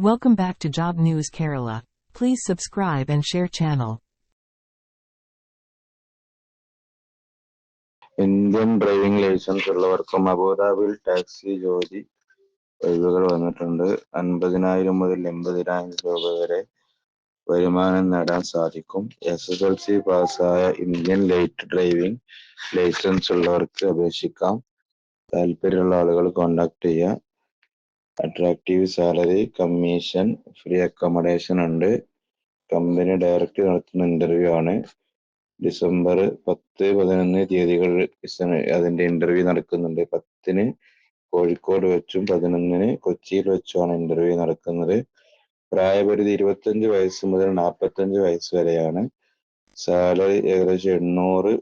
Welcome back to Job News Kerala. Please subscribe and share channel. Indian driving licence ഉള്ളവർക്കും അബുദാബിയിൽ taxi ജോലി ഒഴിവുകൾ വന്നിട്ടുണ്ട് അൻപതിനായിരം മുതൽ എൺപതിനായിരം രൂപ വരെ വരുമാനം നേടാൻ സാധിക്കും എസ് എസ് എൽ സി പാസ്സായ ഇന്ത്യൻ ലൈറ്റ് ഡ്രൈവിംഗ് ലൈസൻസ് ഉള്ളവർക്ക് അപേക്ഷിക്കാം താല്പര്യമുള്ള ആളുകൾ കോണ്ടാക്ട് ചെയ്യുക attractive salary commission free accommodation ഉണ്ട്. കമ്പനി ഡയറക്റ്റ് നടത്തുന്ന ഇന്റർവ്യൂ ആണ്. ഡിസംബർ പത്ത് പതിനൊന്ന് തീയതികളിൽ അതിന്റെ ഇന്റർവ്യൂ നടക്കുന്നുണ്ട്. പത്തിന് കോഴിക്കോട് വെച്ചും പതിനൊന്നിന് കൊച്ചിയിൽ വെച്ചുമാണ് ഇന്റർവ്യൂ നടക്കുന്നത്. പ്രായപരിധി ഇരുപത്തഞ്ച് വയസ്സ് മുതൽ നാൽപ്പത്തഞ്ച് വയസ്സ് വരെയാണ്. സാലറി ഏകദേശം എണ്ണൂറ്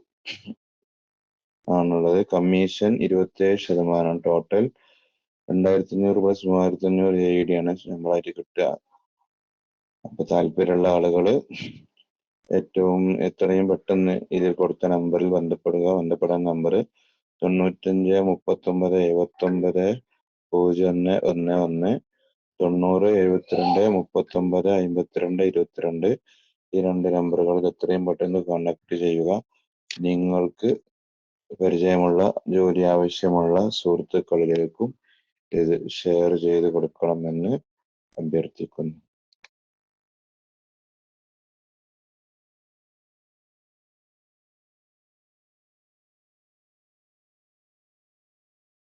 ആണുള്ളത്. കമ്മീഷൻ ഇരുപത്തിയേഴ് ശതമാനം ടോട്ടൽ രണ്ടായിരത്തി അഞ്ഞൂറ് പ്ലസ് മൂവായിരത്തി അഞ്ഞൂറ് എ ഡി ആണ് ശമ്പളമായിട്ട് കിട്ടുക. അപ്പൊ താല്പര്യമുള്ള ആളുകൾ ഏറ്റവും എത്രയും പെട്ടെന്ന് ഇതിൽ കൊടുത്ത നമ്പറിൽ ബന്ധപ്പെടുക. ബന്ധപ്പെടാൻ നമ്പർ തൊണ്ണൂറ്റഞ്ച് മുപ്പത്തൊമ്പത് എഴുപത്തൊമ്പത് പൂജ്യം ഒന്ന് ഒന്ന് ഒന്ന് തൊണ്ണൂറ് എഴുപത്തിരണ്ട് മുപ്പത്തൊമ്പത് അമ്പത്തിരണ്ട് ഇരുപത്തിരണ്ട്. ഈ രണ്ട് നമ്പറുകൾക്ക് എത്രയും പെട്ടെന്ന് കോണ്ടാക്ട് ചെയ്യുക. നിങ്ങൾക്ക് പരിചയമുള്ള ജോലി ആവശ്യമുള്ള സുഹൃത്തുക്കളിലേക്കും ഷെയർ ചെയ്ത് കൊടുക്കണമെന്ന് അഭ്യർത്ഥിക്കുന്നു.